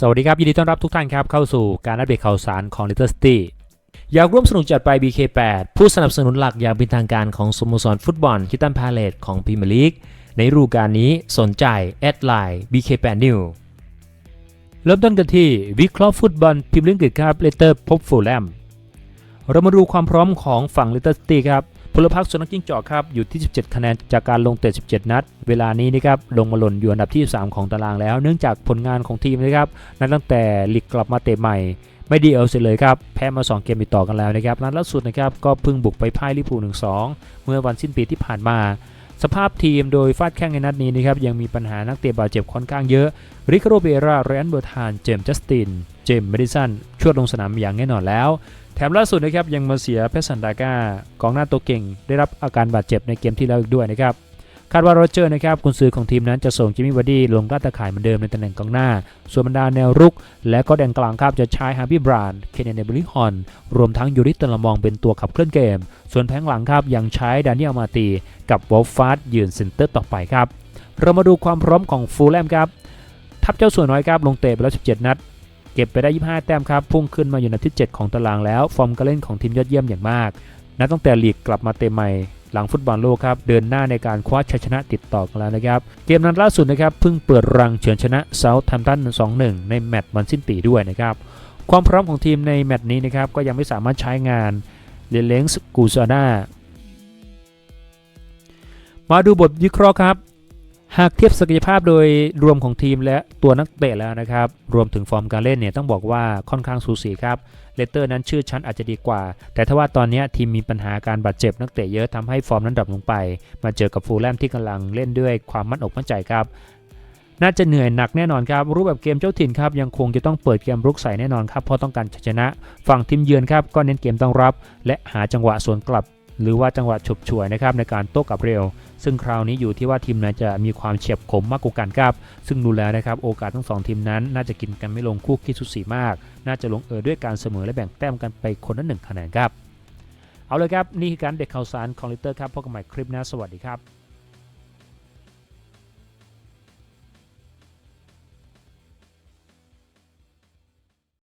สวัสดีครับ ยินดีต้อนรับทุกท่านครับ เข้าสู่การอัปเดตข่าวสารของ Little City อยากร่วมสนุกจัดไป BK8 ผู้สนับสนุนหลักอย่างเป็นทางการของสโมสรฟุตบอลคิตันพาเลตของพรีเมียร์ลีกในฤดูกาลนี้สนใจแอดไลน์ BK8 New เริ่มต้นกันที่วิเคราะห์ฟุตบอลพรีเมียร์ลีกอังกฤษครับเลเตอร์พบฟูลแลมเรามาดูความพร้อมของฝั่ง Little City ครับ พลพรรคสุนัขจิ้งจอกครับอยู่ที่ 17 คะแนนจากการลงเตะ 17 นัด เวลานี้นะครับลงมาหล่นอยู่อันดับที่ 3 ของตารางแล้ว เนื่องจากผลงานของทีมนะครับนับตั้งแต่ลีกกลับมาเตะใหม่ ไม่ดีเอาเสียเลยครับ แพ้มา 2 เกมติดต่อกันแล้วนะครับนัดล่าสุดนะครับก็เพิ่งบุกไปพ่ายลิเวอร์พูล1-2เมื่อวันสิ้นปีที่ผ่านมา สภาพทีมโดยฟาดแข้งในนัดนี้นะครับยังมีปัญหานักเตะบาดเจ็บค่อนข้างเยอะริคาโรเบราเรนเบอร์ทานเจมส์จัสติน เจมส์เมดิสันชวดลงสนามอย่างแน่นอนแล้ว แถมล่าสุดนะครับยังมาเสียเพชรสันดาก้ากองหน้าตัวเก่ง ได้รับอาการบาดเจ็บในเกมที่แล้วอีกด้วยนะครับคาดว่าโรเจอร์นะครับกุนซือของทีมนั้นจะส่งจิมมี่วาร์ดี้ลงกล้าตะข่ายเหมือนเดิมในตำแหน่งกองหน้า ส่วนบรรดาแนวรุก และก็แดนกลางครับจะใช้ฮาร์บี้บรานเคนเนเบลิฮอน รวมทั้งยูริตเตลมองเป็นตัวขับเคลื่อนเกม ส่วนแผงหลังครับยังใช้ดานิเอลมาตี กับวอลฟาร์ดยืนเซนเตอร์ต่อไปครับ เรามาดูความพร้อมของฟูลแลมครับทัพเจ้าส่วนน้อยครับลงเตะไปแล้ว 17 นัด เก็บไปได้ 25 แต้มครับ พุ่งขึ้นมาอยู่อันที่ 7 ของตารางแล้ว ฟอร์มการเล่นของทีมยอดเยี่ยมอย่างมาก นับตั้งแต่ลีกกลับมาเตะใหม่หลังฟุตบอลโลกครับ เดินหน้าในการคว้าชัยชนะติดต่อกันแล้วนะครับ เกมนั้นล่าสุดนะครับเพิ่งเปิดรังเฉือนชนะเซาท์แฮมป์ตัน 2-1 ในแมตช์วันสิ้นปีด้วยนะครับ ความพร้อมของทีมในแมตช์นี้นะครับก็ยังไม่สามารถใช้งานเลเลงส์กูซาน่ามาดูบทวิเคราะห์ครับ หากเทียบศักยภาพโดยรวมของทีมและตัวนักเตะแล้วนะครับ รวมถึงฟอร์มการเล่นเนี่ยต้องบอกว่าค่อนข้างสูสีครับ เลเตอร์นั้นชื่อชั้นอาจจะดีกว่า แต่ถ้าว่าตอนนี้ทีมมีปัญหาการบาดเจ็บนักเตะเยอะทำให้ฟอร์มนั้นดรอปลงไป มาเจอกับฟูลแลมที่กำลังเล่นด้วยความมั่นอกมั่นใจครับ น่าจะเหนื่อยหนักแน่นอนครับ รูปแบบเกมเจ้าถิ่นครับยังคงจะต้องเปิดเกมรุกใส่แน่นอนครับเพราะต้องการชัยชนะ ฝั่งทีมเยือนครับก็เน้นเกมต้องรับ และหาจังหวะสวนกลับ หรือว่าจังหวะฉบฉวยนะครับในการโต้กลับเร็ว ซึ่งคราวนี้อยู่ที่ว่าทีมไหนจะมีความเฉียบคมมากกว่ากันครับ ซึ่งดูแล้วนะครับโอกาสทั้งสองทีมนั้น น่าจะกินกันไม่ลงคู่คิดสุดสีมาก น่าจะลงเอยด้วยการเสมอและแบ่งแต้มกันไปคนละหนึ่งคะแนนครับ เอาเลยครับนี่คือการเด็กข่าวสารของลิเตอร์ครับพบกันใหม่คลิปหน้าสวัสดีครับ